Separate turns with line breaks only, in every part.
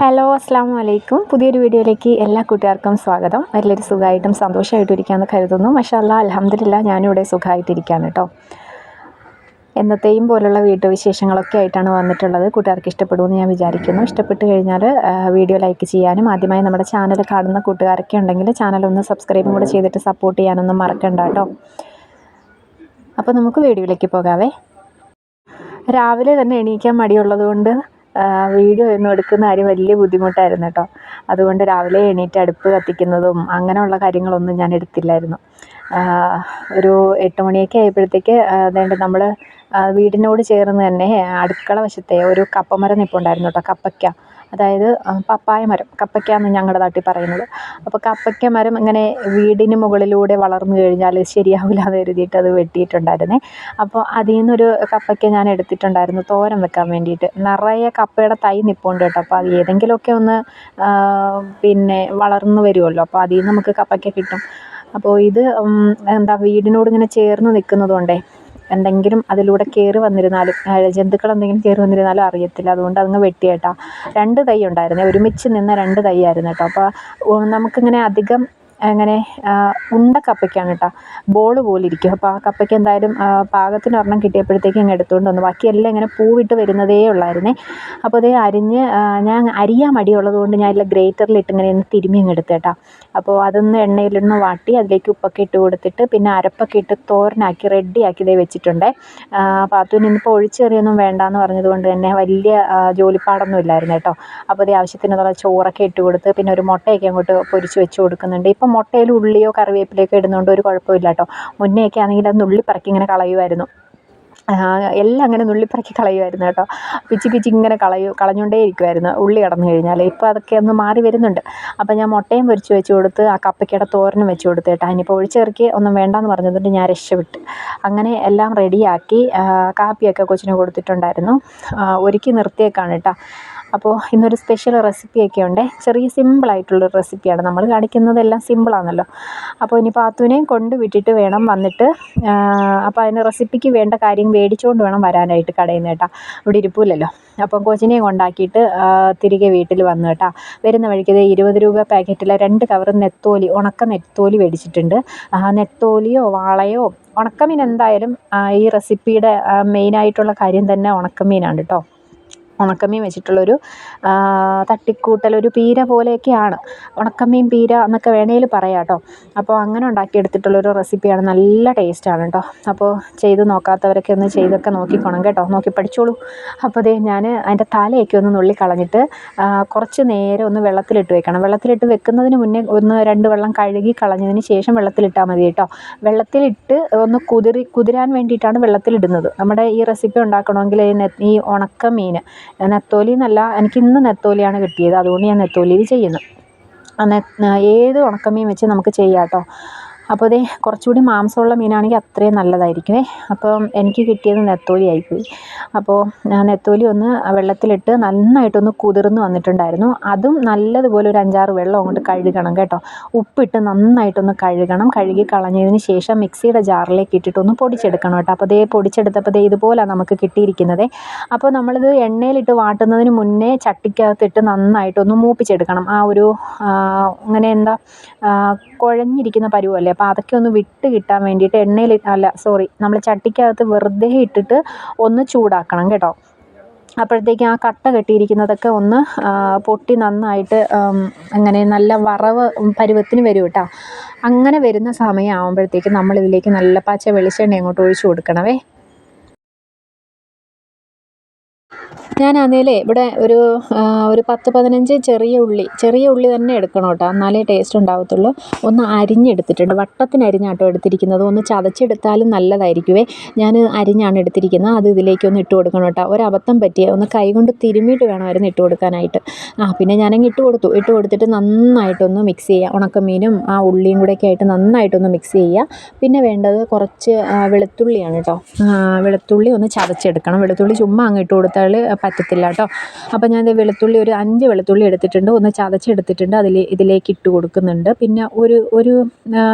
Hello അസ്സാം വലൈക്കും പുതിയൊരു വീഡിയോയിലേക്ക് എല്ലാ കൂട്ടുകാർക്കും സ്വാഗതം. വലിയൊരു സുഖമായിട്ടും സന്തോഷമായിട്ടും ഇരിക്കാമെന്ന് കരുതുന്നു. മഷാല്ല അലഹമ്മദില്ല ഞാനിവിടെ സുഖമായിട്ടിരിക്കുകയാണ് കേട്ടോ. എന്നത്തെയും പോലുള്ള വീട്ടുവിശേഷങ്ങളൊക്കെ ആയിട്ടാണ് വന്നിട്ടുള്ളത്. കൂട്ടുകാർക്ക് ഇഷ്ടപ്പെടുമെന്ന് ഞാൻ വിചാരിക്കുന്നു. ഇഷ്ടപ്പെട്ട് കഴിഞ്ഞാൽ വീഡിയോ ലൈക്ക് ചെയ്യാനും ആദ്യമായി നമ്മുടെ ചാനൽ കാണുന്ന കൂട്ടുകാരൊക്കെ ഉണ്ടെങ്കിൽ ചാനൽ ഒന്ന് സബ്സ്ക്രൈബും കൂടെ ചെയ്തിട്ട് സപ്പോർട്ട് ചെയ്യാനൊന്നും മറക്കണ്ട കേട്ടോ. അപ്പോൾ നമുക്ക് വീഡിയോയിലേക്ക് പോകാവേ. രാവിലെ തന്നെ എണീക്കാൻ മടിയുള്ളത് കൊണ്ട് വീഡിയോ ഒന്നും എടുക്കുന്ന കാര്യം വലിയ ബുദ്ധിമുട്ടായിരുന്നു കേട്ടോ. അതുകൊണ്ട് രാവിലെ എണീറ്റ് അടുപ്പ് കത്തിക്കുന്നതും അങ്ങനെയുള്ള കാര്യങ്ങളൊന്നും ഞാൻ എടുത്തില്ലായിരുന്നു. ഒരു എട്ട് മണിയൊക്കെ ആയപ്പോഴത്തേക്ക് അതേണ്ട നമ്മൾ വീടിനോട് ചേർന്ന് തന്നെ അടുക്കള വശത്തെ ഒരു കപ്പമരം നിൽപ്പുണ്ടായിരുന്നു കേട്ടോ കപ്പയ്ക്ക. അതായത് പപ്പായ മരം കപ്പയ്ക്ക എന്ന് ഞങ്ങളുടെ നാട്ടിൽ പറയുന്നത്. അപ്പോൾ കപ്പയ്ക്ക മരം ഇങ്ങനെ വീടിന് മുകളിലൂടെ വളർന്നു കഴിഞ്ഞാൽ ശരിയാവില്ല എന്ന് കരുതിയിട്ട് അത് വെട്ടിയിട്ടുണ്ടായിരുന്നേ. അപ്പോൾ അതിൽ നിന്നൊരു കപ്പയ്ക്ക ഞാൻ എടുത്തിട്ടുണ്ടായിരുന്നു തോരൻ വെക്കാൻ വേണ്ടിയിട്ട്. നിറയെ കപ്പയുടെ തൈ നിൽപ്പുണ്ട് കേട്ടോ. അപ്പോൾ അത് ഏതെങ്കിലുമൊക്കെ ഒന്ന് പിന്നെ വളർന്നു വരുമല്ലോ അപ്പോൾ അതിൽ നിന്ന് നമുക്ക് കപ്പയ്ക്ക കിട്ടും. അപ്പോൾ ഇത് എന്താ വീടിനോട് ഇങ്ങനെ ചേർന്ന് നിൽക്കുന്നത് കൊണ്ടേ എന്തെങ്കിലും അതിലൂടെ കയറി വന്നിരുന്നാലും ജന്തുക്കൾ എന്തെങ്കിലും കയറി വന്നിരുന്നാലും അറിയത്തില്ല. അതുകൊണ്ട് അതങ്ങ് വെട്ടിയേട്ടാ രണ്ട് തൈ ഉണ്ടായിരുന്നേ. ഒരുമിച്ച് നിന്ന രണ്ട് തൈ ആയിരുന്നു കേട്ടോ. അപ്പോൾ നമുക്കിങ്ങനെ അധികം അങ്ങനെ ഉണ്ട കപ്പയ്ക്കാണ് കേട്ടോ. ബോൾ പോലെ ഇരിക്കും. അപ്പോൾ ആ കപ്പയ്ക്ക് എന്തായാലും പാകത്തിന് ഒരെണ്ണം കിട്ടിയപ്പോഴത്തേക്കും അങ്ങ് എടുത്തുകൊണ്ട് വന്നു. ബാക്കിയെല്ലാം ഇങ്ങനെ പൂവിട്ട് വരുന്നതേ ഉള്ളായിരുന്നേ. അപ്പോൾ അതേ അരിഞ്ഞ് ഞാൻ അരിയാൻ മടിയുള്ളത് കൊണ്ട് ഞാൻ എല്ലാം ഗ്രേറ്ററിലിട്ട് ഇങ്ങനെ ഒന്ന് തിരുമ്മി അങ്ങ് എടുത്തേട്ടാ അപ്പോൾ അതൊന്ന് എണ്ണയിലൊന്ന് വാട്ടി അതിലേക്ക് ഉപ്പൊക്കെ ഇട്ട് കൊടുത്തിട്ട് പിന്നെ അരപ്പൊക്കെ ഇട്ട് തോരനാക്കി റെഡിയാക്കി ഇതേ വെച്ചിട്ടുണ്ട്. പാത്തുവിന് ഇന്നിപ്പോൾ ഒഴിച്ചെറിയൊന്നും വേണ്ടാന്ന് പറഞ്ഞതുകൊണ്ട് തന്നെ വലിയ ജോലിപ്പാടൊന്നും ഇല്ലായിരുന്നു കേട്ടോ. അപ്പോൾ അതേ ആവശ്യത്തിനുള്ള ചോറൊക്കെ ഇട്ട് കൊടുത്ത് പിന്നെ ഒരു മുട്ടയൊക്കെ അങ്ങോട്ട് പൊരിച്ച് വെച്ച് കൊടുക്കുന്നുണ്ട്. ഇപ്പം മുട്ടയിൽ ഉള്ളിയോ കറിവേപ്പിലയൊക്കെ ഇടുന്നതുകൊണ്ട് ഒരു കുഴപ്പമില്ല കേട്ടോ മുന്നേയൊക്കെ ആണെങ്കിൽ അത് നുള്ളിപ്പറക്കി ഇങ്ങനെ കളയുമായിരുന്നു. എല്ലാം അങ്ങനെ നുള്ളിപ്പറക്കി കളയുമായിരുന്നു കേട്ടോ. പിച്ചി പിച്ചി ഇങ്ങനെ കളയു കളഞ്ഞുകൊണ്ടേ ഇരിക്കുമായിരുന്നു. ഉള്ളി കടന്നു കഴിഞ്ഞാൽ ഇപ്പോൾ അതൊക്കെ ഒന്ന് മാറി വരുന്നുണ്ട്. അപ്പോൾ ഞാൻ മുട്ടയും പൊരിച്ച് വെച്ച് കൊടുത്ത് ആ കപ്പയ്ക്കയുടെ തോരനും വെച്ച് കൊടുത്ത് കേട്ടോ. അതിനിപ്പോൾ ഒഴിച്ചിറക്കി ഒന്നും വേണ്ടാന്ന് പറഞ്ഞതുകൊണ്ട് ഞാൻ രക്ഷപ്പെട്ട്. അങ്ങനെ എല്ലാം റെഡിയാക്കി കാപ്പിയൊക്കെ കൊച്ചിന് കൊടുത്തിട്ടുണ്ടായിരുന്നു. ഒരുക്കി നിർത്തിയേക്കാണ് കേട്ടോ. അപ്പോൾ ഇന്നൊരു സ്പെഷ്യൽ റെസിപ്പിയൊക്കെ ഉണ്ട് ചെറിയ സിമ്പിളായിട്ടുള്ളൊരു റെസിപ്പിയാണ് നമ്മൾ കാണിക്കുന്നതെല്ലാം സിമ്പിളാണല്ലോ അപ്പോൾ ഇനി പാത്തുവിനെയും കൊണ്ട് വിട്ടിട്ട് വേണം വന്നിട്ട് അപ്പോൾ അതിന് റെസിപ്പിക്ക് വേണ്ട കാര്യം മേടിച്ചുകൊണ്ട് വേണം വരാനായിട്ട് കടയിൽ നിന്ന് കേട്ടോ. ഇവിടെ ഇരിപ്പില്ലല്ലോ അപ്പം കൊച്ചിനെയും കൊണ്ടാക്കിയിട്ട് തിരികെ വീട്ടിൽ വന്നു കേട്ടോ. വരുന്ന വഴിക്ക് ഇരുപത് രൂപ പാക്കറ്റിലെ രണ്ട് കവർ നെത്തോലി ഉണക്ക നെത്തോലി മേടിച്ചിട്ടുണ്ട് നെത്തോലിയോ വാളയോ ഉണക്കമീൻ എന്തായാലും ഈ റെസിപ്പിയുടെ മെയിനായിട്ടുള്ള കാര്യം തന്നെ ഉണക്കമീനാണ് കേട്ടോ. ഉണക്കമീൻ വെച്ചിട്ടുള്ളൊരു തട്ടിക്കൂട്ടൽ ഒരു പീര പോലെയൊക്കെയാണ്. ഉണക്കമീൻ പീര എന്നൊക്കെ വേണേൽ പറയാം കേട്ടോ അപ്പോൾ അങ്ങനെ ഉണ്ടാക്കിയെടുത്തിട്ടുള്ളൊരു റെസിപ്പിയാണ്. നല്ല ടേസ്റ്റാണ് കേട്ടോ അപ്പോൾ ചെയ്ത് നോക്കാത്തവരൊക്കെ ഒന്ന് ചെയ്തൊക്കെ നോക്കിക്കോണം കേട്ടോ. നോക്കി പഠിച്ചോളൂ. അപ്പോൾ അതേ ഞാൻ അതിന്റെ തലയൊക്കെ ഒന്ന് നുള്ളി കളഞ്ഞിട്ട് കുറച്ച് നേരം ഒന്ന് വെള്ളത്തിലിട്ട് വെക്കണം. വെള്ളത്തിലിട്ട് വെക്കുന്നതിന് മുന്നേ ഒന്ന് രണ്ട് വെള്ളം കഴുകി കളഞ്ഞതിന് ശേഷം വെള്ളത്തിലിട്ടാൽ മതി കേട്ടോ. വെള്ളത്തിലിട്ട് ഒന്ന് കുതിരി കുതിരാൻ വേണ്ടിയിട്ടാണ് വെള്ളത്തിലിടുന്നത്. നമ്മുടെ ഈ റെസിപ്പി ഉണ്ടാക്കണമെങ്കിൽ ഈ ഉണക്കമീൻ നെത്തോലി എന്നല്ല എനിക്ക് ഇന്ന് നെത്തോലിയാണ് കിട്ടിയത്. അതുകൊണ്ട് ഞാൻ നെത്തോലിയിൽ ചെയ്യുന്നു. ഏത് ഉണക്കമീൻ വെച്ച് നമുക്ക് ചെയ്യാം കേട്ടോ. അപ്പോൾ അതേ കുറച്ചുകൂടി മാംസമുള്ള മീനാണെങ്കിൽ അത്രയും നല്ലതായിരിക്കുമേ. അപ്പം എനിക്ക് കിട്ടിയത് നെത്തോലി ആയിപ്പോയി അപ്പോൾ നെത്തോലി ഒന്ന് വെള്ളത്തിലിട്ട് നന്നായിട്ടൊന്ന് കുതിർന്ന് വന്നിട്ടുണ്ടായിരുന്നു. അതും നല്ലതുപോലെ ഒരു അഞ്ചാറ് വെള്ളം അങ്ങോട്ട് കഴുകണം കേട്ടോ. ഉപ്പിട്ട് നന്നായിട്ടൊന്ന് കഴുകണം. കഴുകി കളഞ്ഞതിന് ശേഷം മിക്സിയുടെ ജാറിലേക്ക് ഇട്ടിട്ടൊന്ന് പൊടിച്ചെടുക്കണം കേട്ടോ. അപ്പോൾ അതേ പൊടിച്ചെടുത്തപ്പോൾ അതേ ഇതുപോലാണ് നമുക്ക് കിട്ടിയിരിക്കുന്നത്. അപ്പോൾ നമ്മളിത് എണ്ണയിലിട്ട് വാട്ടുന്നതിന് മുന്നേ ചട്ടിക്കകത്തിട്ട് നന്നായിട്ടൊന്ന് മൂപ്പിച്ചെടുക്കണം. ആ ഒരു അങ്ങനെ എന്താ കുഴഞ്ഞിരിക്കുന്ന പരുവല്ലേ? അപ്പോൾ അതൊക്കെ ഒന്ന് വിട്ട് കിട്ടാൻ വേണ്ടിയിട്ട് എണ്ണയിൽ അല്ല സോറി നമ്മൾ ചട്ടിക്കകത്ത് വെറുതെ ഇട്ടിട്ട് ഒന്ന് ചൂടാക്കണം കേട്ടോ. അപ്പോഴത്തേക്കും ആ കട്ട കെട്ടിയിരിക്കുന്നതൊക്കെ ഒന്ന് പൊട്ടി നന്നായിട്ട് അങ്ങനെ നല്ല വറവ് പരുവത്തിന് വരും കേട്ടോ. അങ്ങനെ വരുന്ന സമയമാകുമ്പോഴത്തേക്കും നമ്മളിതിലേക്ക് നല്ല പച്ച വെളിച്ചെണ്ണ അങ്ങോട്ട് ഒഴിച്ചു കൊടുക്കണമേ. ഞാനാന്നേലേ ഇവിടെ ഒരു ഒരു പത്ത് പതിനഞ്ച് ചെറിയ ഉള്ളി ചെറിയ ഉള്ളി തന്നെ എടുക്കണം കേട്ടോ. എന്നാലേ ടേസ്റ്റ് ഉണ്ടാവത്തുള്ളൂ. ഒന്ന് അരിഞ്ഞെടുത്തിട്ടുണ്ട്. വട്ടത്തിന് അരിഞ്ഞാട്ടോ എടുത്തിരിക്കുന്നത്. ഒന്ന് ചതച്ചെടുത്താലും നല്ലതായിരിക്കുമേ ഞാൻ അരിഞ്ഞാണ് എടുത്തിരിക്കുന്നത്. അത് ഇതിലേക്ക് ഒന്ന് ഇട്ട് കൊടുക്കണം കേട്ടോ. ഒരബദ്ധം പറ്റിയ ഒന്ന് കൈകൊണ്ട് തിരുമ്മിയിട്ട് വേണമായിരുന്നു ഇട്ട് കൊടുക്കാനായിട്ട്. ആ പിന്നെ ഞാനങ്ങ് ഇട്ട് കൊടുത്തു. ഇട്ട് കൊടുത്തിട്ട് നന്നായിട്ടൊന്ന് മിക്സ് ചെയ്യുക. ഉണക്കമീനും ആ ഉള്ളിയും കൂടെയൊക്കെ ആയിട്ട് നന്നായിട്ടൊന്ന് മിക്സ് ചെയ്യുക. പിന്നെ വേണ്ടത് കുറച്ച് വെളുത്തുള്ളിയാണ് കേട്ടോ. വെളുത്തുള്ളി ഒന്ന് ചതച്ചെടുക്കണം. വെളുത്തുള്ളി ചുമ്മാ അങ്ങ് ഇട്ട് കൊടുത്താൽ പറ്റത്തില്ല കേട്ടോ. അപ്പോൾ ഞാൻ വെളുത്തുള്ളി ഒരു അഞ്ച് വെളുത്തുള്ളി എടുത്തിട്ടുണ്ട്. ഒന്ന് ചതച്ചെടുത്തിട്ടുണ്ട്. അതിൽ ഇതിലേക്ക് ഇട്ട് കൊടുക്കുന്നുണ്ട്. പിന്നെ ഒരു ഒരു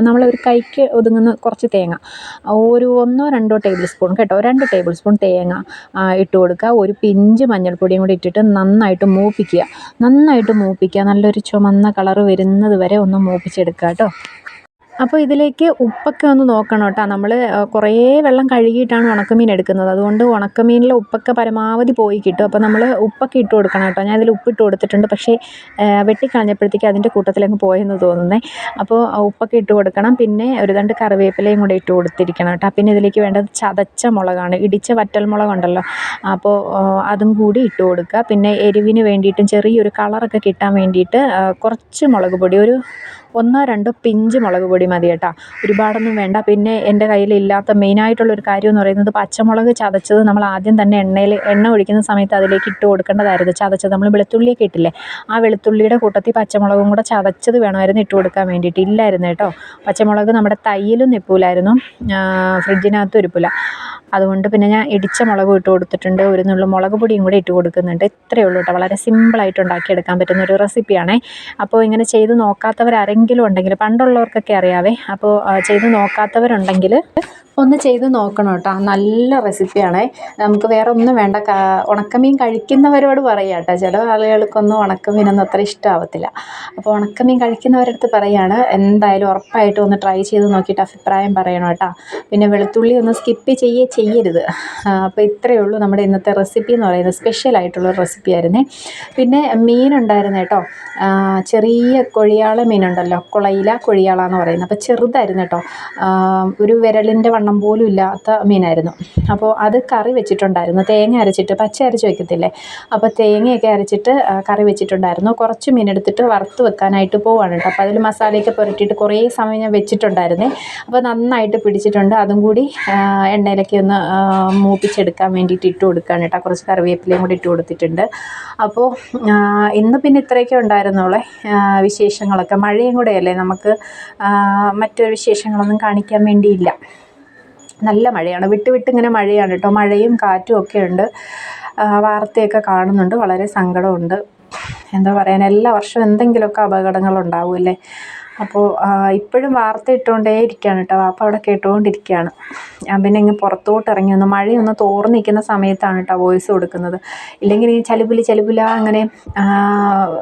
നമ്മളൊരു കൈക്ക് ഒതുങ്ങുന്ന കുറച്ച് തേങ്ങ. ഒരു ഒന്നോ രണ്ടോ ടേബിൾ സ്പൂൺ കേട്ടോ. രണ്ട് ടേബിൾ സ്പൂൺ തേങ്ങ ഇട്ട് കൊടുക്കുക. ഒരു പിഞ്ച് മഞ്ഞൾപ്പൊടിയും കൂടി ഇട്ടിട്ട് നന്നായിട്ട് മൂപ്പിക്കുക. നന്നായിട്ട് മൂപ്പിക്കുക. നല്ലൊരു ചുമന്ന കളർ വരുന്നത് വരെ ഒന്ന് മൂപ്പിച്ചെടുക്കുക കേട്ടോ. അപ്പോൾ ഇതിലേക്ക് ഉപ്പൊക്കെ ഒന്ന് നോക്കണം കേട്ടോ. നമ്മൾ കുറേ വെള്ളം കഴുകിയിട്ടാണ് ഉണക്കമീൻ എടുക്കുന്നത്. അതുകൊണ്ട് ഉണക്കമീനിലെ ഉപ്പൊക്കെ പരമാവധി പോയി കിട്ടും. അപ്പോൾ നമ്മൾ ഉപ്പൊക്കെ ഇട്ട് കൊടുക്കണം കേട്ടോ. ഞാൻ ഇതിൽ ഉപ്പിട്ട് കൊടുത്തിട്ടുണ്ട്. പക്ഷേ വെട്ടിക്കളഞ്ഞപ്പോഴത്തേക്ക് അതിന്റെ കൂട്ടത്തിലങ്ങ് പോയെന്ന് തോന്നുന്നേ. അപ്പോൾ ഉപ്പൊക്കെ ഇട്ട് കൊടുക്കണം. പിന്നെ ഒരു രണ്ട് കറിവേപ്പിലയും കൂടെ ഇട്ട് കൊടുത്തിരിക്കണം കേട്ടോ. പിന്നെ ഇതിലേക്ക് വേണ്ടത് ചതച്ച മുളകാണ്. ഇടിച്ച വറ്റൽ മുളകുണ്ടല്ലോ. അപ്പോൾ അതും കൂടി ഇട്ട് കൊടുക്കുക. പിന്നെ എരിവിന് വേണ്ടിയിട്ടും ചെറിയൊരു കളറൊക്കെ കിട്ടാൻ വേണ്ടിയിട്ട് കുറച്ച് മുളക് പൊടി. ഒരു ഒന്നോ രണ്ടോ പിഞ്ച് മുളക് പൊടി മതി കേട്ടോ. ഒരുപാടൊന്നും വേണ്ട. പിന്നെ എന്റെ കയ്യിലില്ലാത്ത മെയിനായിട്ടുള്ളൊരു കാര്യം എന്ന് പറയുന്നത് പച്ചമുളക് ചതച്ചത് നമ്മൾ ആദ്യം തന്നെ എണ്ണയിൽ എണ്ണ ഒഴിക്കുന്ന സമയത്ത് അതിലേക്ക് ഇട്ട് കൊടുക്കേണ്ടതായിരുന്നു. ചതച്ചത് നമ്മൾ വെളുത്തുള്ളിയൊക്കെ ഇട്ടില്ലേ? ആ വെളുത്തുള്ളിയുടെ കൂട്ടത്തിൽ പച്ചമുളകും കൂടെ ചതച്ചത് വേണമായിരുന്നു ഇട്ട് കൊടുക്കാൻ വേണ്ടിയിട്ട്. ഇല്ലായിരുന്നു കേട്ടോ. പച്ചമുളക് നമ്മുടെ തയ്യിലും നിൽപ്പൂലായിരുന്നു ഫ്രിഡ്ജിനകത്തും ഇരിപ്പില്ല അതുകൊണ്ട് പിന്നെ ഞാൻ ഇടിച്ച മുളകും ഇട്ട് കൊടുത്തിട്ടുണ്ട്. ഒരു നുള്ളു മുളക് പൊടിയും കൂടി ഇട്ട് കൊടുക്കുന്നുണ്ട്. ഇത്രയേ ഉള്ളൂ കേട്ടോ. വളരെ സിമ്പിളായിട്ട് ഉണ്ടാക്കിയെടുക്കാൻ പറ്റുന്ന ഒരു റെസിപ്പിയാണേ. അപ്പോൾ ഇങ്ങനെ ചെയ്ത് നോക്കാത്തവരാരെങ്കിലും ഉണ്ടെങ്കിൽ പണ്ടുള്ളവർക്കൊക്കെ അറിയാവേ. അപ്പോൾ ചെയ്ത് നോക്കാത്തവരുണ്ടെങ്കിൽ ഒന്ന് ചെയ്ത് നോക്കണം കേട്ടോ. നല്ല റെസിപ്പിയാണേ നമുക്ക് വേറെ ഒന്നും വേണ്ട. ഉണക്കമീൻ കഴിക്കുന്നവരോട് പറയുക കേട്ടോ. ചില ആളുകൾക്കൊന്നും ഉണക്കമീനൊന്നും അത്ര ഇഷ്ടമാവത്തില്ല. അപ്പോൾ ഉണക്കമീൻ കഴിക്കുന്നവരുടെ അടുത്ത് പറയാണ്. എന്തായാലും ഉറപ്പായിട്ടും ഒന്ന് ട്രൈ ചെയ്ത് നോക്കിയിട്ട് അഭിപ്രായം പറയണം കേട്ടോ. പിന്നെ വെളുത്തുള്ളി ഒന്ന് സ്കിപ്പ് ചെയ്യേ ചെയ്യരുത്. അപ്പോൾ ഇത്രയേ ഉള്ളൂ നമ്മുടെ ഇന്നത്തെ റെസിപ്പി എന്ന് പറയുന്നത്. സ്പെഷ്യൽ ആയിട്ടുള്ള റെസിപ്പി ആയിരുന്നേ. പിന്നെ മീനുണ്ടായിരുന്നു കേട്ടോ. ചെറിയ കൊഴിയാള മീനുണ്ടല്ലോ കുളയില കൊഴിയാള എന്ന് പറയുന്നത്. അപ്പോൾ ചെറുതായിരുന്നു കേട്ടോ. ഒരു വിരലിന്റെ വണ്ണം പോലും ഇല്ലാത്ത മീനായിരുന്നു. അപ്പോൾ അത് കറി വെച്ചിട്ടുണ്ടായിരുന്നു. തേങ്ങ അരച്ചിട്ട് പച്ച അരച്ച് വെക്കത്തില്ലേ? അപ്പോൾ തേങ്ങയൊക്കെ അരച്ചിട്ട് കറി വെച്ചിട്ടുണ്ടായിരുന്നു. കുറച്ച് മീനെടുത്തിട്ട് വറുത്ത് വെക്കാനായിട്ട് പോവാണ് കേട്ടോ. അപ്പോൾ അതിൽ മസാലയൊക്കെ പുരട്ടിയിട്ട് കുറേ സമയം ഞാൻ വെച്ചിട്ടുണ്ടായിരുന്നേ. അപ്പോൾ നന്നായിട്ട് പിടിച്ചിട്ടുണ്ട്. അതും കൂടി എണ്ണയിലൊക്കെ ഒന്ന് മൂപ്പിച്ചെടുക്കാൻ വേണ്ടിയിട്ട് ഇട്ട് കൊടുക്കുകയാണ് കേട്ടോ. കുറച്ച് കറിവേപ്പിലയും കൂടി ഇട്ട് കൊടുത്തിട്ടുണ്ട്. അപ്പോൾ ഇന്ന് പിന്നെ ഇത്രയൊക്കെ ഉണ്ടായിരുന്നുള്ളേ വിശേഷങ്ങളൊക്കെ. മഴയും കൂടെയല്ലേ നമുക്ക് മറ്റൊരു മറ്റു വിശേഷങ്ങളൊന്നും കാണിക്കാൻ വേണ്ടിയില്ല. നല്ല മഴയാണ്. വിട്ട് വിട്ട് ഇങ്ങനെ മഴയാണ് കേട്ടോ. മഴയും കാറ്റും ഒക്കെ ഉണ്ട്. വാർത്തയൊക്കെ കാണുന്നുണ്ട്. വളരെ സങ്കടമുണ്ട്. എന്താ പറയാൻ എല്ലാ വർഷവും എന്തെങ്കിലുമൊക്കെ അപകടങ്ങൾ ഉണ്ടാവുമല്ലേ അപ്പോൾ ഇപ്പോഴും വാർത്ത ഇട്ടുകൊണ്ടേ ഇരിക്കുകയാണ് കേട്ടോ. വാപ്പ അവിടെ കേട്ടുകൊണ്ടിരിക്കുകയാണ്. ഞാൻ പിന്നെ ഇങ്ങ് പുറത്തോട്ട് ഇറങ്ങി ഒന്ന് മഴയൊന്ന് തോർന്നിരിക്കുന്ന സമയത്താണ് കേട്ടോ വോയിസ് കൊടുക്കുന്നത്. ഇല്ലെങ്കിൽ ഈ ചലുപുലി ചലുപുല അങ്ങനെ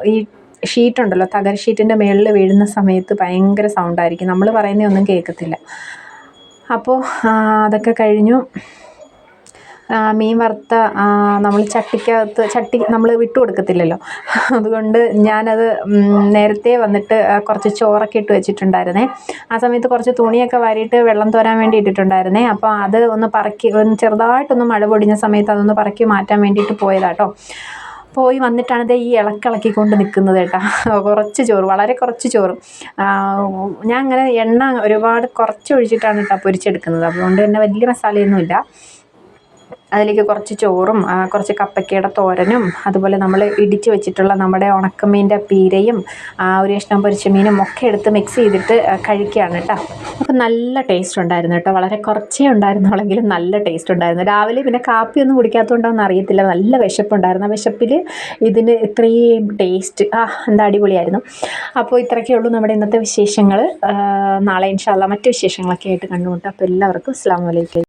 ഈ ഷീറ്റുണ്ടല്ലോ തകർ ഷീറ്റിന്റെ മുകളിൽ വീഴുന്ന സമയത്ത് ഭയങ്കര സൗണ്ടായിരിക്കും നമ്മൾ പറയുന്നതൊന്നും കേൾക്കത്തില്ല. അപ്പോൾ അതൊക്കെ കഴിഞ്ഞു. മീൻ വറുത്ത നമ്മൾ ചട്ടിക്കകത്ത് ചട്ടി നമ്മൾ വിട്ടു കൊടുക്കത്തില്ലല്ലോ. അതുകൊണ്ട് ഞാനത് നേരത്തെ വന്നിട്ട് കുറച്ച് ചോറൊക്കെ ഇട്ട് വെച്ചിട്ടുണ്ടായിരുന്നേ. ആ സമയത്ത് കുറച്ച് തുണിയൊക്കെ വാരിയിട്ട് വെള്ളം തോരാൻ വേണ്ടി ഇട്ടിട്ടുണ്ടായിരുന്നേ. അപ്പോൾ അത് ഒന്ന് പറക്കി ചെറുതായിട്ടൊന്ന് മഴ പൊടിഞ്ഞ സമയത്ത് അതൊന്ന് പറക്കി മാറ്റാൻ വേണ്ടിയിട്ട് പോയതാട്ടോ. പോയി വന്നിട്ടാണ് ഇത് ഈ ഇളക്കിളക്കിക്കൊണ്ട് നിൽക്കുന്നത് കേട്ടോ. കുറച്ച് ചോറ് വളരെ കുറച്ച് ചോറും. ഞാൻ അങ്ങനെ എണ്ണ ഒരുപാട് കുറച്ച് ഒഴിച്ചിട്ടാണ് കേട്ടോ പൊരിച്ചെടുക്കുന്നത്. അതുകൊണ്ട് തന്നെ വലിയ മസാലയൊന്നുമില്ല. അതിലേക്ക് കുറച്ച് ചോറും കുറച്ച് കപ്പയ്ക്കയുടെ തോരനും അതുപോലെ നമ്മൾ ഇടിച്ച് വെച്ചിട്ടുള്ള നമ്മുടെ ഉണക്കമീന്റെ പീരയും ആ, ഒരു കഷ്ണം പൊരിച്ച മീനും ഒക്കെ എടുത്ത് മിക്സ് ചെയ്തിട്ട് കഴിക്കുകയാണ് കേട്ടോ അപ്പം നല്ല ടേസ്റ്റ് ഉണ്ടായിരുന്നു കേട്ടോ വളരെ കുറച്ചേ ഉണ്ടായിരുന്നുള്ളെങ്കിലും നല്ല ടേസ്റ്റ് ഉണ്ടായിരുന്നു. രാവിലെ പിന്നെ കാപ്പി കാപ്പിയൊന്നും കുടിക്കാത്തതുകൊണ്ടാണെന്ന് അറിയത്തില്ല. നല്ല വിശപ്പുണ്ടായിരുന്നു. ആ വിശപ്പിൽ ഇതിന് ഇത്രയും ടേസ്റ്റ് ആ എന്താ അടിപൊളിയായിരുന്നു. അപ്പോൾ ഇത്രയൊക്കെ ഉള്ളൂ നമ്മുടെ ഇന്നത്തെ വിശേഷങ്ങൾ നാളെ ഇൻഷാല്ല മറ്റു വിശേഷങ്ങളൊക്കെ ആയിട്ട് കണ്ടുമുട്ടാം അപ്പോൾ എല്ലാവർക്കും അസ്സാം വലൈക്കും